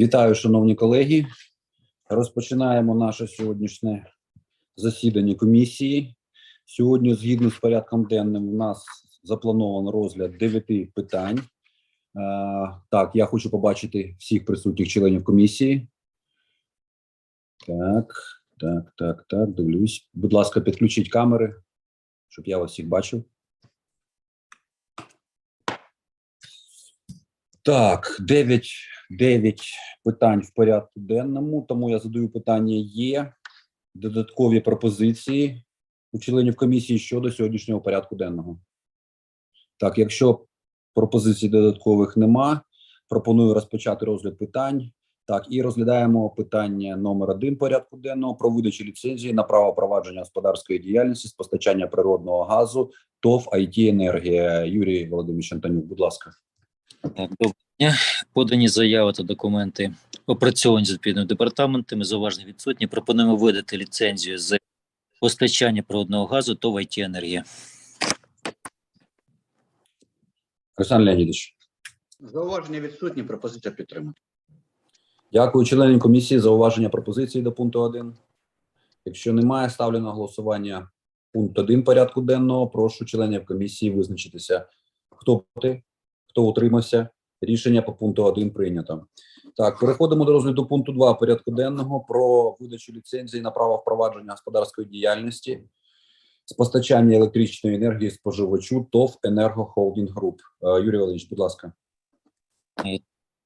Вітаю, шановні колеги. Розпочинаємо наше сьогоднішнє засідання комісії. Сьогодні, згідно з порядком денним, у нас заплановано розгляд дев'яти питань. Е, Так, я хочу побачити всіх присутніх членів комісії. Так, так, так, так, дивлюсь. Будь ласка, підключіть камери, щоб я вас всіх бачив. Так, 9, 9 питань в порядку денному, тому я задаю питання: є додаткові пропозиції у членів комісії щодо сьогоднішнього порядку денного. Так, якщо пропозицій додаткових нема, пропоную розпочати розгляд питань. Так, і розглядаємо питання номер один порядку денного про видачу ліцензії на право провадження господарської діяльності з постачання природного газу ТОВ «АйТі Енергія. Юрій Володимирович Антонюк, будь ласка. Так, доброго дня. Подані заяви та документи опрацьовані з відповідними департаментами, зауваження відсутні. Пропонуємо видати ліцензію з постачання природного газу то в ІТ енергія. Олександр Леонідович. Зауваження відсутні, пропозиція підтримати. Дякую членам комісії за уваження пропозиції до пункту 1. Якщо немає, ставлю на голосування пункт 1 порядку денного. Прошу членів комісії визначитися. Хто проти, хто утримався. Рішення по пункту 1 прийнято. Так, переходимо до розгляду пункту 2 порядку денного про видачу ліцензії на право впровадження господарської діяльності з постачання електричної енергії споживачу ТОВ «Енергохолдінг Груп». Е, Юрій Володимирович, будь ласка.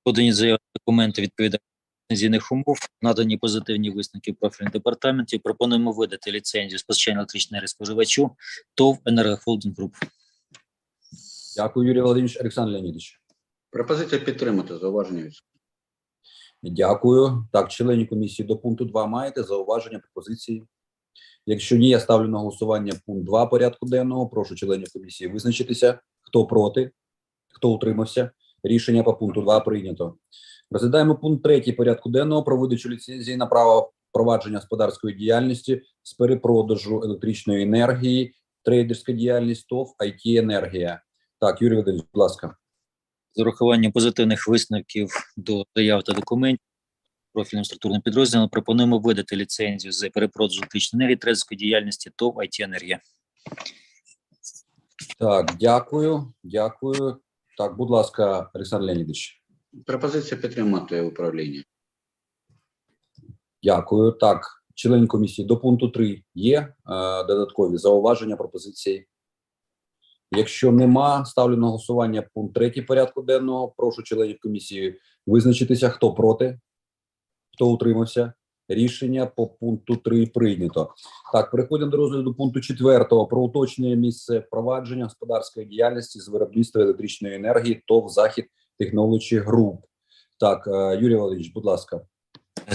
Подані заяви документи відповідно ліцензійних умов, надані позитивні висновки профільних департаментів. Пропонуємо видати ліцензію з постачання електричної енергії споживачу ТОВ «Енергохолдинг Груп». Дякую, Юрій Володимирович. Олександр Леонідович. Пропозиція підтримати, зауваження. Дякую. Так, члені комісії до пункту 2 маєте зауваження, пропозиції? Якщо ні, я ставлю на голосування пункт 2 порядку денного. Прошу членів комісії визначитися. Хто проти, хто утримався. Рішення по пункту 2 прийнято. Розглядаємо пункт 3 порядку денного про видачу ліцензії на право провадження господарської діяльності з перепродажу електричної енергії, трейдерська діяльність ТОВ «АйТі Енергія. Так, Юрій Володимирович, будь ласка. з урахуванням позитивних висновків до заяв та документів профільним структурним підрозділом пропонуємо видати ліцензію з перепродажу електричної енергії трейдерської діяльності ТОВ «АйТі Енергія». Так, дякую, дякую. Так, будь ласка, Олександр Леонідович. Пропозиція підтримати управління. Дякую. Так, член комісії до пункту 3 є е, додаткові зауваження, пропозиції. Якщо нема, ставлю на голосування пункт 3 порядку денного. Прошу членів комісії визначитися, хто проти, хто утримався. Рішення по пункту 3 прийнято. Так, переходимо до розгляду пункту 4 про уточнення місце провадження господарської діяльності з виробництва електричної енергії ТОВ Захід Technology Group. Так, е, Юрій Володимирович, будь ласка.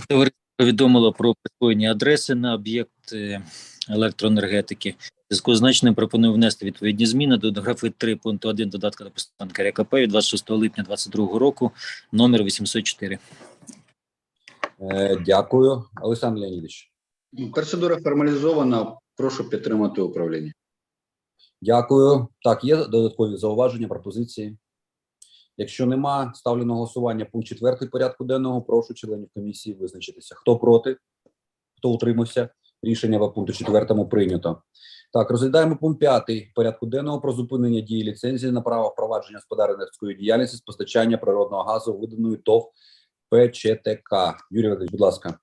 Товариство повідомило про присвоєні адреси на об'єкт е, електроенергетики. Зв'язку з значеним пропоную внести відповідні зміни до графи 3 пункту 1 додатка до постановки РКП від 26 липня 2022 року, номер 804. Е, Дякую, Олександр Леонідович. Процедура формалізована. Прошу підтримати управління. Дякую. Так, є додаткові зауваження, пропозиції. Якщо нема, ставлю на голосування пункт 4 порядку денного. Прошу членів комісії визначитися. Хто проти, хто утримався. Рішення по пункту 4 прийнято. Так, розглядаємо пункт 5 порядку денного про зупинення дії ліцензії на право впровадження господарської діяльності з постачання природного газу, виданої ТОВ ПЧТК. Юрій Володимирович, будь ласка.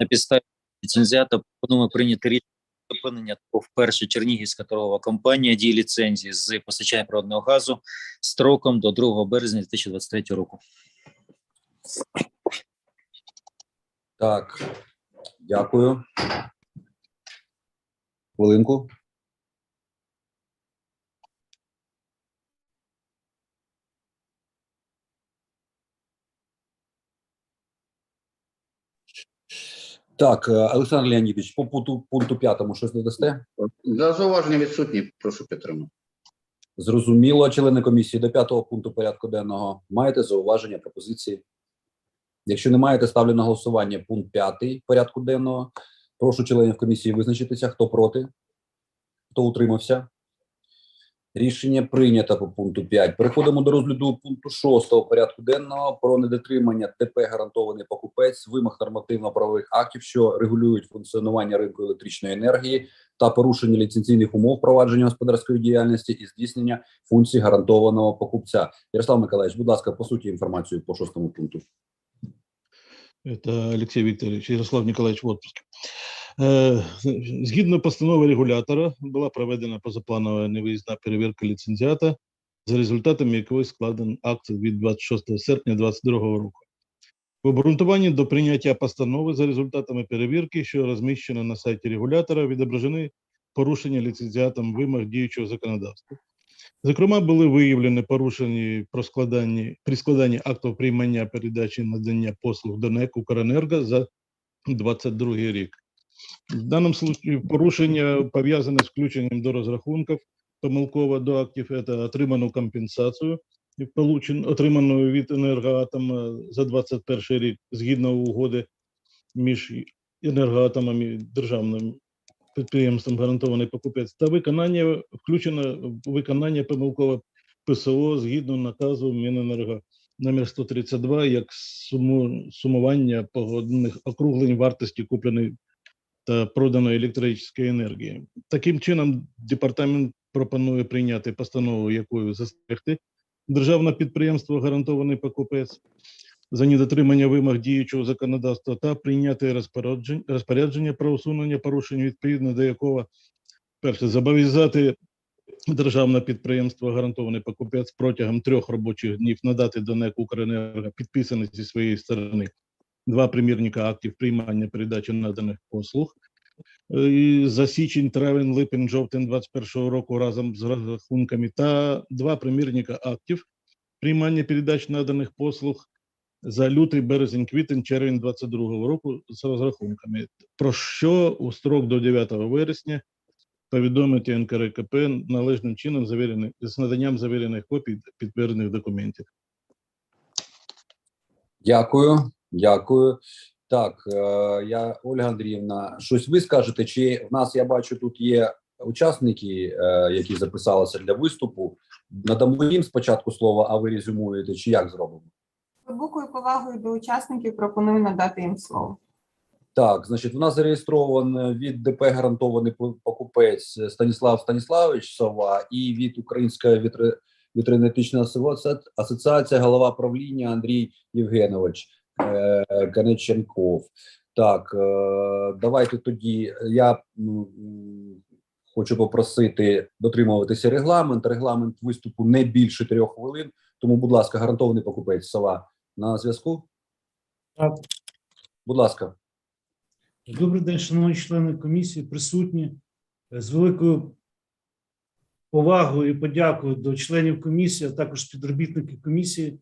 На підставі ліцензіата пропонуємо прийняти рішення зупинення ТОВ перша Чернігівська торгова компанія дії ліцензії з постачання природного газу строком до 2 березня 2023 року. Так, дякую. Хвилинку. Так, е, Олександр Леонідович, по пункту, пункту п'ятому щось додасте? За зауваження відсутні, прошу підтримати. Зрозуміло, члени комісії до п'ятого пункту порядку денного. Маєте зауваження, пропозиції? Якщо не маєте, ставлю на голосування пункт п'ятий порядку денного. Прошу членів комісії визначитися, хто проти, хто утримався. Рішення прийнято по пункту 5. Переходимо до розгляду пункту 6 порядку денного про недотримання ТП гарантований покупець вимог нормативно-правових актів, що регулюють функціонування ринку електричної енергії та порушення ліцензійних умов провадження господарської діяльності і здійснення функцій гарантованого покупця. Ярослав Миколаївич, будь ласка, по суті інформацію по шостому пункту. Это Алексей Викторович, Ярослав Николаевич в отпуске. Е, Згідно постанови регулятора була проведена позапланова невиїзна перевірка ліцензіата, за результатами якої складен акт від 26 серпня 2022 року. В обґрунтуванні до прийняття постанови за результатами перевірки, що розміщено на сайті регулятора, відображені порушення ліцензіатом вимог діючого законодавства. Зокрема, були виявлені порушені про складанні, при складанні актів приймання передачі надання послуг до НЕК «Укренерго» за 22 рік. В даному случаї порушення пов'язане з включенням до розрахунків помилково до актів це отриману компенсацію, отриману від енергоатома за 21 рік згідно угоди між енергоатомами державним підприємством гарантований покупець та виконання включено виконання помилково ПСО згідно наказу Міненерго номер 132 як суму, сумування погодних округлень вартості купленої та проданої електричної енергії. Таким чином, департамент пропонує прийняти постанову, якою застерегти державне підприємство гарантований покупець за недотримання вимог діючого законодавства та прийняти розпорядження, розпорядження про усунення порушень, відповідно до якого перше зобов'язати державне підприємство гарантований покупець протягом трьох робочих днів надати до НЕК «Укренерго» підписаний зі своєї сторони. Два примірника актів приймання передачі наданих послуг. І за січень, травень, липень, жовтень 21 року разом з розрахунками. Та два примірника актів приймання передач наданих послуг за лютий, березень, квітень, червень 22 року з розрахунками. Про що у строк до 9 вересня повідомити НКРКП належним чином завірених з наданням завірених копій підтверджених документів. Дякую, дякую. Так, е, я Ольга Андріївна, щось ви скажете? Чи в нас я бачу тут є учасники, е, які записалися для виступу? Надамо їм спочатку слово, а ви резюмуєте, чи як зробимо? Глибокою повагою до учасників пропоную надати їм слово. Так, значить, в нас зареєстрован від ДП гарантований по- покупець Станіслав Станіславович Сова і від Української вітри- вітроенергетичної асоці- голова правління Андрій Євгенович е. Так, е, давайте тоді я м, хочу попросити дотримуватися регламент. Регламент виступу не більше трьох хвилин. Тому, будь ласка, гарантований покупець Сова на зв'язку. Так. Будь ласка. Добрий день, шановні члени комісії, присутні. З великою повагою і подякою до членів комісії, а також співробітників комісії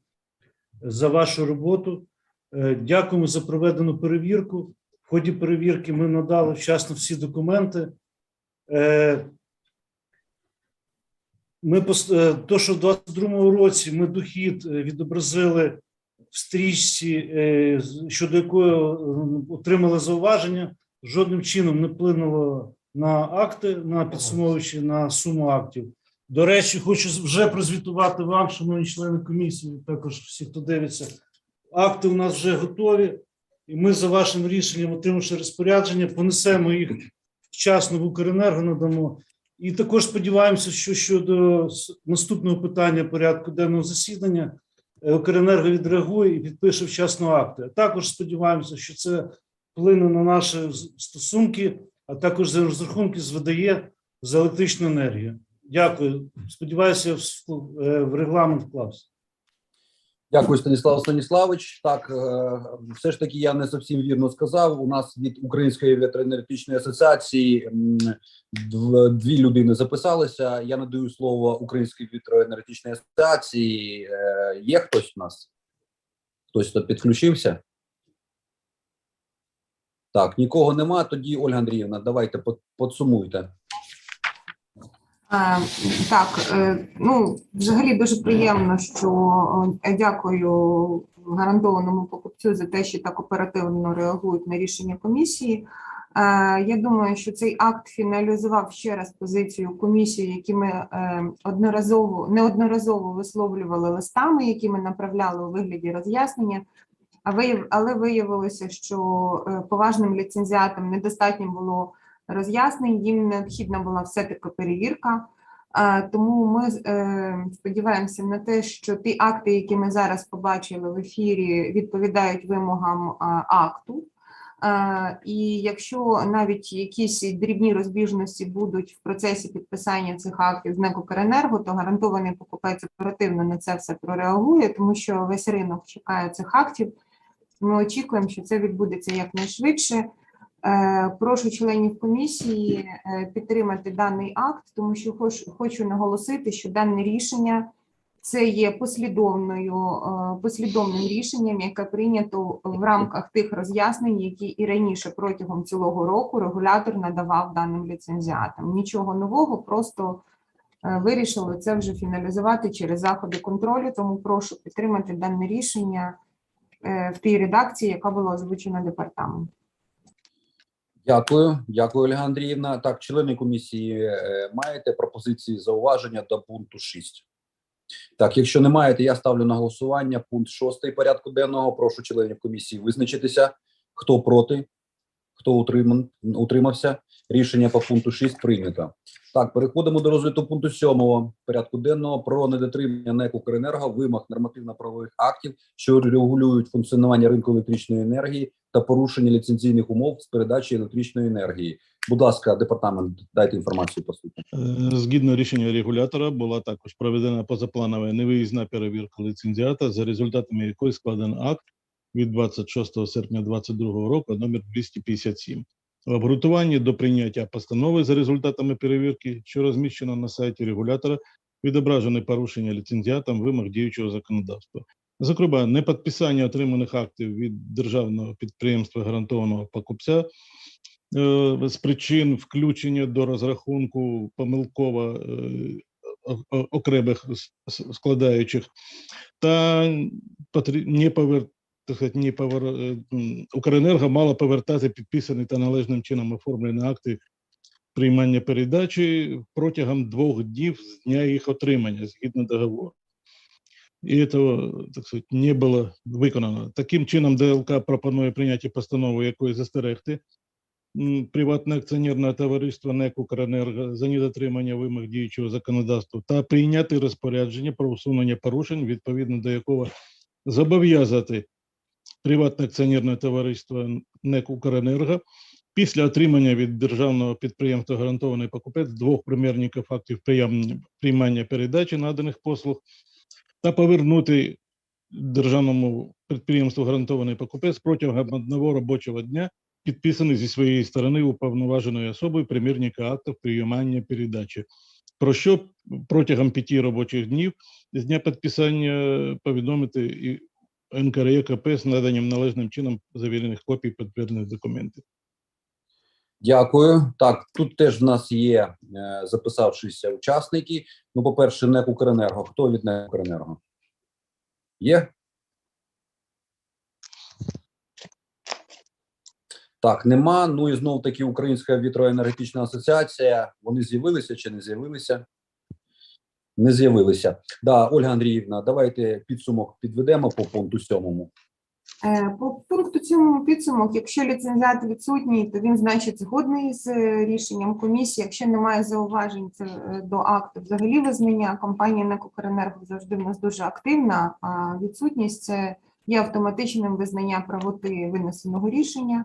за вашу роботу. Е, Дякуємо за проведену перевірку. В ході перевірки ми надали вчасно всі документи. Е, Ми е, то, що в 2022 році ми дохід відобразили в стрічці, е, щодо якої отримали зауваження, жодним чином не вплинуло на акти, на підсумовуючи на суму актів. До речі, хочу вже прозвітувати вам, шановні члени комісії, також всі, хто дивиться. Акти у нас вже готові, і ми за вашим рішенням, отримавши розпорядження, понесемо їх вчасно в Укренерго надамо. І також сподіваємося, що щодо наступного питання порядку денного засідання Укренерго відреагує і підпише вчасно акти. Також сподіваємося, що це вплине на наші стосунки, а також за розрахунки з ВДЄ за електричну енергію. Дякую. Сподіваюся, в, е, в регламент вклався. Дякую, Станіслав Станіславович. Так, е, все ж таки, я не зовсім вірно сказав. У нас від Української ветеринарної асоціації дві людини записалися. Я надаю слово Українській ветеринарної асоціації. Е, Є хтось у нас? Хтось хто підключився? Так, нікого нема. Тоді, Ольга Андріївна, давайте под- подсумуйте. Е, Так, е, ну взагалі дуже приємно, що е, дякую гарантованому покупцю за те, що так оперативно реагують на рішення комісії. Я думаю, що цей акт фіналізував ще раз позицію комісії, які ми одноразово неодноразово висловлювали листами, які ми направляли у вигляді роз'яснення. Але виявилося, що поважним ліцензіатам недостатньо було роз'яснень, їм необхідна була все-таки перевірка. Е, Тому ми е, сподіваємося на те, що ті акти, які ми зараз побачили в ефірі, відповідають вимогам акту. Е, І якщо навіть якісь дрібні розбіжності будуть в процесі підписання цих актів з НЕК «Укренерго», то гарантований покупець оперативно на це все прореагує, тому що весь ринок чекає цих актів. Ми очікуємо, що це відбудеться якнайшвидше. Е, Прошу членів комісії е, підтримати даний акт, тому що хоч- хочу наголосити, що дане рішення це є послідовною е, послідовним рішенням, яке прийнято в рамках тих роз'яснень, які і раніше протягом цілого року регулятор надавав даним ліцензіатам. Нічого нового, просто вирішили це вже фіналізувати через заходи контролю. Тому прошу підтримати дане рішення в тій редакції, яка була озвучена департаментом. Дякую, дякую, Ольга Андріївна. Так, члени комісії е, маєте пропозиції зауваження до пункту 6? Так, якщо не маєте, я ставлю на голосування пункт 6 порядку денного. Прошу членів комісії визначитися. Хто проти, хто утримався. Рішення по пункту 6 прийнято. Так, переходимо до розгляду пункту 7 порядку денного про недотримання НЕК «Укренерго» вимог нормативно-правових актів, що регулюють функціонування ринку електричної енергії та порушення ліцензійних умов з передачі електричної енергії. Будь ласка, департамент, дайте інформацію по суті. Е, Згідно рішення регулятора була також проведена позапланова невиїзна перевірка ліцензіата, за результатами якої складено акт від 26 серпня 2022 року номер 257. В обґрунтуванні до прийняття постанови за результатами перевірки, що розміщено на сайті регулятора, відображені порушення ліцензіатам вимог діючого законодавства. Зокрема, непідписання отриманих актів від державного підприємства гарантованого покупця е, з причин включення до розрахунку помилково е, окремих складаючих та не повер, не повер, е, Укренерго мало повертати підписані та належним чином оформлені акти приймання передачі протягом двох днів з дня їх отримання згідно договору. І це, так сказати, не було виконано. Таким чином, ДЛК пропонує прийняти постанову, якою застерегти приватне акціонерне товариство НЕК «Укренерго» за недотримання вимог діючого законодавства та прийняти розпорядження про усунення порушень, відповідно до якого зобов'язати приватне акціонерне товариство НЕК «Укренерго» після отримання від державного підприємства гарантований покупець двох примірників актів приймання передачі наданих послуг та повернути державному підприємству гарантований покупець протягом одного робочого дня підписаний зі своєї сторони уповноваженою особою примірника актів приймання передачі. Про що протягом п'яти робочих днів з дня підписання повідомити і НКРЕКП з наданням належним чином завірених копій підтверджених документів. Дякую. Так, тут теж в нас є е, записавшися учасники. Ну, по-перше, НЕК «Укренерго». Хто від НЕК «Укренерго»? Є? Так, нема. Ну і знов таки Українська вітроенергетична асоціація. Вони з'явилися чи не з'явилися? Не з'явилися. Да, Ольга Андріївна, давайте підсумок підведемо по пункту сьомому. Е, По пункту цьому підсумок, якщо ліцензіат відсутній, то він значить згодний з е, рішенням комісії. Якщо немає зауважень е, до акту взагалі визнання, компанія НЕК «Укренерго» завжди в нас дуже активна, а відсутність це є автоматичним визнання правоти винесеного рішення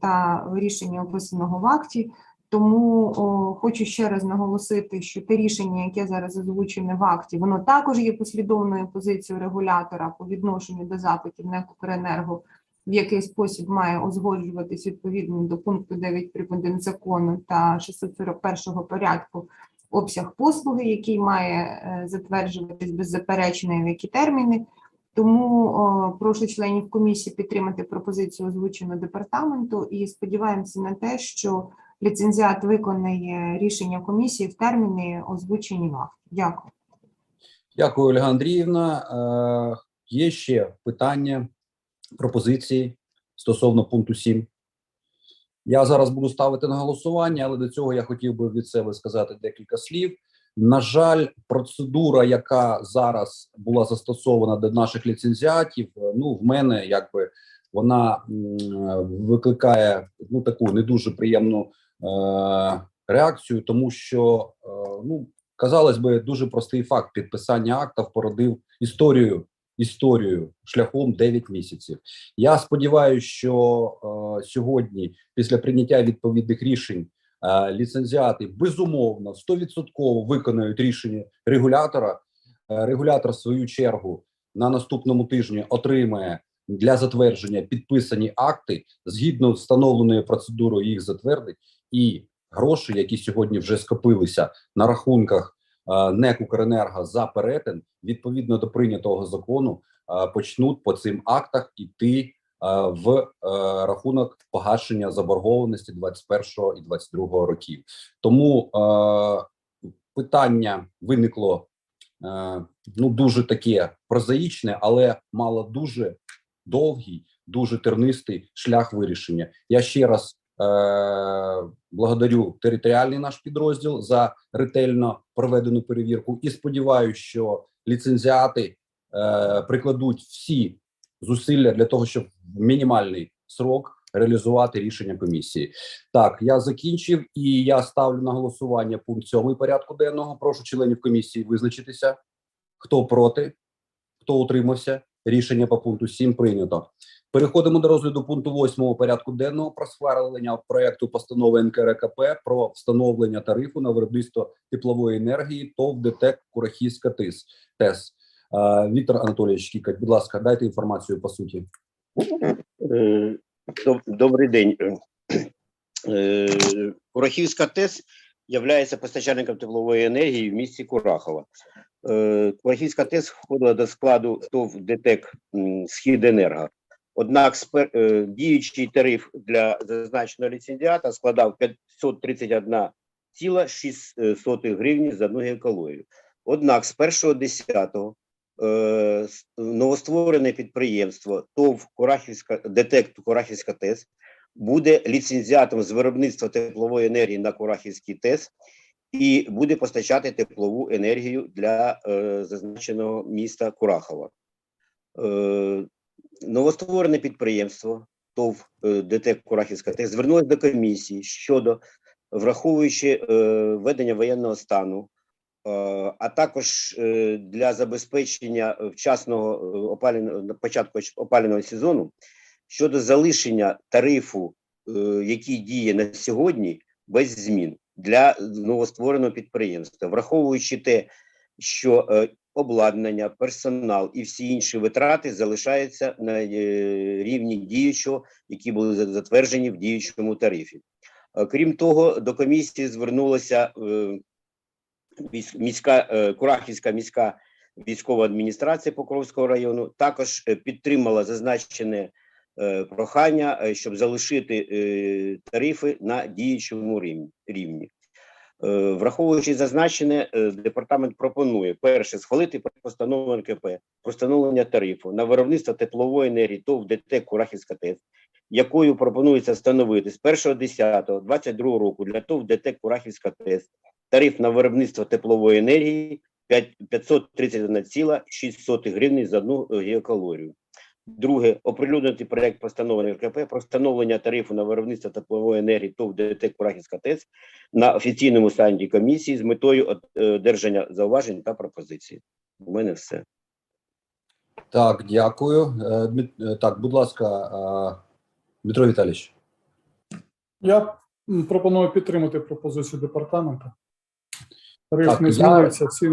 та рішення описаного в акті. Тому о, хочу ще раз наголосити, що те рішення, яке зараз озвучене в акті, воно також є послідовною позицією регулятора по відношенню до запитів НЕК «Укренерго», в який спосіб має узгоджуватись відповідно до пункту 9 припадин закону та 641 порядку обсяг послуги, який має е, затверджуватись беззаперечно в які терміни. Тому о, прошу членів комісії підтримати пропозицію озвучену департаменту і сподіваємося на те, що ліцензіат виконає рішення комісії в терміни, озвучені в акті. Дякую. Дякую, Ольга Андріївна. Е, є ще питання, пропозиції стосовно пункту 7? Я зараз буду ставити на голосування, але до цього я хотів би від себе сказати декілька слів. На жаль, процедура, яка зараз була застосована до наших ліцензіатів, е, ну в мене якби вона викликає ну таку не дуже приємну реакцію, тому що е, ну казалось би дуже простий факт підписання акта породив історію історію шляхом 9 місяців. Я сподіваюся, що е, сьогодні, після прийняття відповідних рішень, е, ліцензіати безумовно 100% виконають рішення регулятора. Е, регулятор, в свою чергу, на наступному тижні отримає для затвердження підписані акти згідно з встановленою процедурою їх затвердить, і гроші, які сьогодні вже скопилися на рахунках е, НЕК «Укренерго» за перетин, відповідно до прийнятого закону, е, почнуть по цим актах іти е, в рахунок погашення заборгованості 21 і 22 років. Тому питання виникло ну дуже таке прозаїчне, але мало дуже довгий, дуже тернистий шлях вирішення. Я ще раз благодарю територіальний наш підрозділ за ретельно проведену перевірку і сподіваюся, що ліцензіати е, прикладуть всі зусилля для того, щоб в мінімальний срок реалізувати рішення комісії. Так, я закінчив і я ставлю на голосування пункт 7 порядку денного. Прошу членів комісії визначитися. Хто проти, хто утримався? Рішення по пункту 7 прийнято. Переходимо до розгляду пункту 8 порядку денного про схвалення проекту постанови НКРКП про встановлення тарифу на виробництво теплової енергії ТОВ ДТЕК Курахівська ТИС ТЕС. Віктор Анатолійович Кікать, будь ласка, дайте інформацію по суті. Е, Добрий день. Е, Курахівська ТЕС є постачальником теплової енергії в місті Курахова. Е, Курахівська ТЕС входила до складу ТОВ ДТЕК Східенерго. Однак е, діючий тариф для зазначеного ліцензіата складав 531,6 гривні за одну гігакалорію. Однак з 1.10 е, новостворене підприємство ТОВ Курахівська ДТЕК Курахівська ТЕС буде ліцензіатом з виробництва теплової енергії на Курахівський ТЕС і буде постачати теплову енергію для е, зазначеного міста Курахова. Е, новостворене підприємство ТОВ е, ДТЕК Курахівська ТЕС звернулося до комісії щодо, враховуючи е, введення воєнного стану, е, а також для забезпечення вчасного опалювального початку опалювального сезону щодо залишення тарифу, який діє на сьогодні, без змін для новоствореного підприємства, враховуючи те, що обладнання, персонал і всі інші витрати залишаються на е, рівні діючого, які були затверджені в діючому тарифі. Е, Крім того, до комісії звернулася е, міська Курахівська міська військова адміністрація Покровського району. Також підтримала зазначене прохання, щоб залишити тарифи на діючому рівні. Е, Враховуючи зазначене, е, департамент пропонує перше схвалити проект постанови НКП про встановлення тарифу на виробництво теплової енергії ТОВ ДТЕК Курахівська ТЕС, якою пропонується встановити з 1.10.22 року для ТОВ ДТЕК Курахівська ТЕС тариф на виробництво теплової енергії 531,6 гривні за одну гігакалорію. Друге, оприлюднити проект постанови РКП про встановлення тарифу на виробництво теплової енергії ТОВ ДТЕК Курахівська ТЕС на офіційному сайті комісії з метою е, одержання зауважень та пропозицій. У мене все. Так, дякую. Е, е, Так, будь ласка, Дмитро Віталійович. Я пропоную підтримати пропозицію департаменту. Тариф Так, не я- змінюється, всі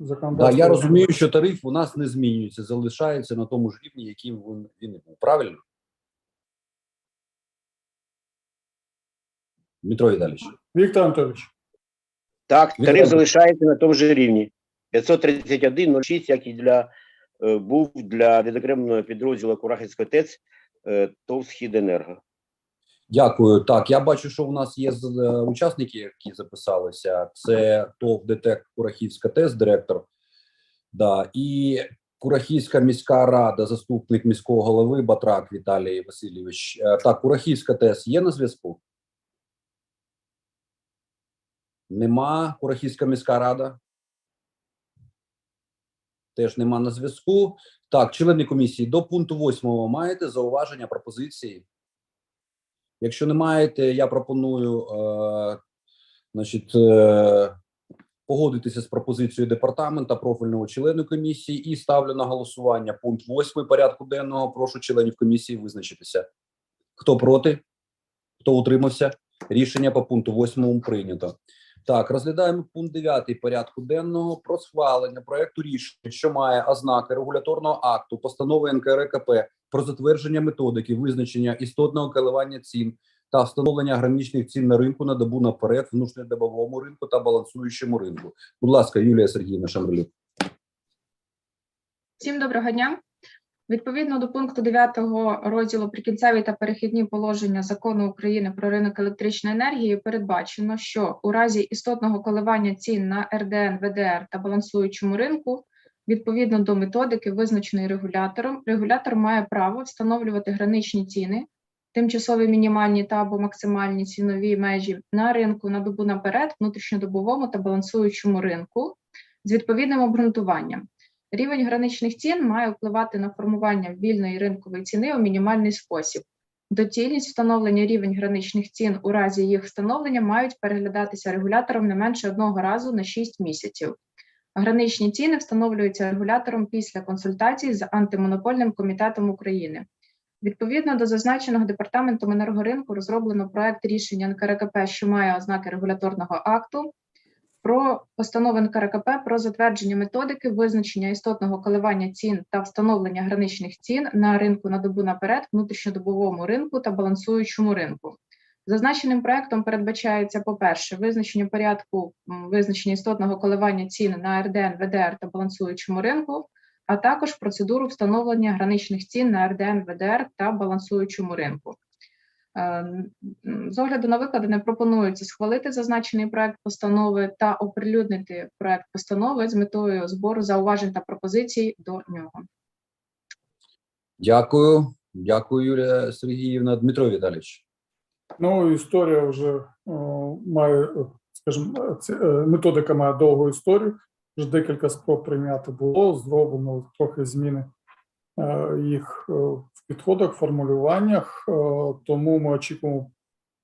норми Да, я розумію, що тариф у нас не змінюється, залишається на тому ж рівні, яким він, він був. Правильно? Дмитро Віталійович. Віктор Анатолійович, Так, тариф залишається на тому ж рівні. 531,06, як і для е, був для відокремленого підрозділу Курахівської ТЕЦ е, ТОВ «Східенерго». Дякую. Так, я бачу, що у нас є е, учасники, які записалися. Це ТОВ ДТЕК Курахівська ТЕС, директор. Да, і Курахівська міська рада, заступник міського голови Батрак Віталій Васильович. Е, Так, Курахівська ТЕС є на зв'язку? Нема. Курахівська міська рада. Теж нема на зв'язку. Так, члени комісії, до пункту 8 маєте зауваження, пропозиції? Якщо не маєте, я пропоную е, значить, е, погодитися з пропозицією департамента профільного члену комісії і ставлю на голосування пункт 8 порядку денного. Прошу членів комісії визначитися. Хто проти? Хто утримався? Рішення по пункту 8 прийнято. Так, розглядаємо пункт 9 порядку денного про схвалення проекту рішення, що має ознаки регуляторного акту, постанови НКРКП про затвердження методики визначення істотного коливання цін та встановлення граничних цін на ринку на добу наперед, внутрішньодобовому ринку та балансуючому ринку. Будь ласка, Юлія Сергіївна Шамрилюк. Всім доброго дня. Відповідно до пункту 9 розділу «Прикінцеві та перехідні положення закону України про ринок електричної енергії передбачено, що у разі істотного коливання цін на РДН, ВДР та балансуючому ринку, відповідно до методики, визначеної регулятором, регулятор має право встановлювати граничні ціни, тимчасові мінімальні та або максимальні цінові межі на ринку на добу наперед, внутрішньодобовому та балансуючому ринку з відповідним обґрунтуванням. Рівень граничних цін має впливати на формування вільної ринкової ціни у мінімальний спосіб. Доцільність встановлення рівень граничних цін у разі їх встановлення мають переглядатися регулятором не менше одного разу на 6 місяців. Граничні ціни встановлюються регулятором після консультацій з антимонопольним комітетом України. Відповідно до зазначеного департаментом енергоринку розроблено проект рішення НКРКП, що має ознаки регуляторного акту про постанови НКРКП про затвердження методики визначення істотного коливання цін та встановлення граничних цін на ринку на добу наперед, внутрішньодобовому ринку та балансуючому ринку. Зазначеним проектом передбачається, по-перше, визначення порядку визначення істотного коливання цін на РДН, ВДР та балансуючому ринку, а також процедуру встановлення граничних цін на РДН, ВДР та балансуючому ринку. Е, З огляду на викладене пропонується схвалити зазначений проект постанови та оприлюднити проект постанови з метою збору зауважень та пропозицій до нього. Дякую. Дякую, Юлія Сергіївна. Дмитро Віталійович. Ну, історія вже о, має, е, скажімо, е, методика має довгу історію. Вже декілька спроб прийняти було, зроблено трохи зміни е, їх е, в підходах, формулюваннях. Е, Тому ми очікуємо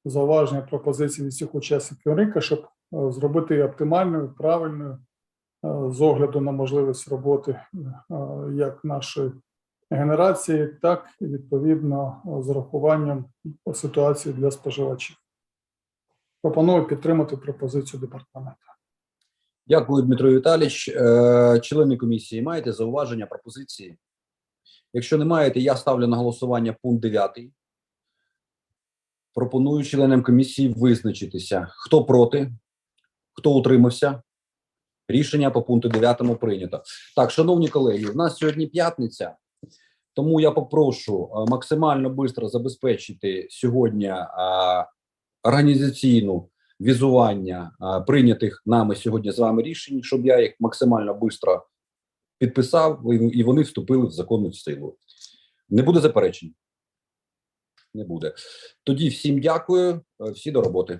зауваження пропозицій від всіх учасників ринку, щоб е, зробити її оптимальною, правильною е, з огляду на можливість роботи е, як нашої генерації, так і відповідно з урахуванням ситуації для споживачів. Пропоную підтримати пропозицію департаменту. Дякую, Дмитро Віталійович. Е, Члени комісії, маєте зауваження, пропозиції? Якщо не маєте, я ставлю на голосування пункт 9. Пропоную членам комісії визначитися, хто проти, хто утримався. Рішення по пункту 9 прийнято. Так, шановні колеги, в нас сьогодні п'ятниця, тому я попрошу е, максимально швидко забезпечити сьогодні е, організаційну візування прийнятих нами сьогодні з вами рішень, щоб я їх максимально швидко підписав, і вони вступили в законну силу. Не буде заперечень? Не буде. Тоді всім дякую, е, всі до роботи.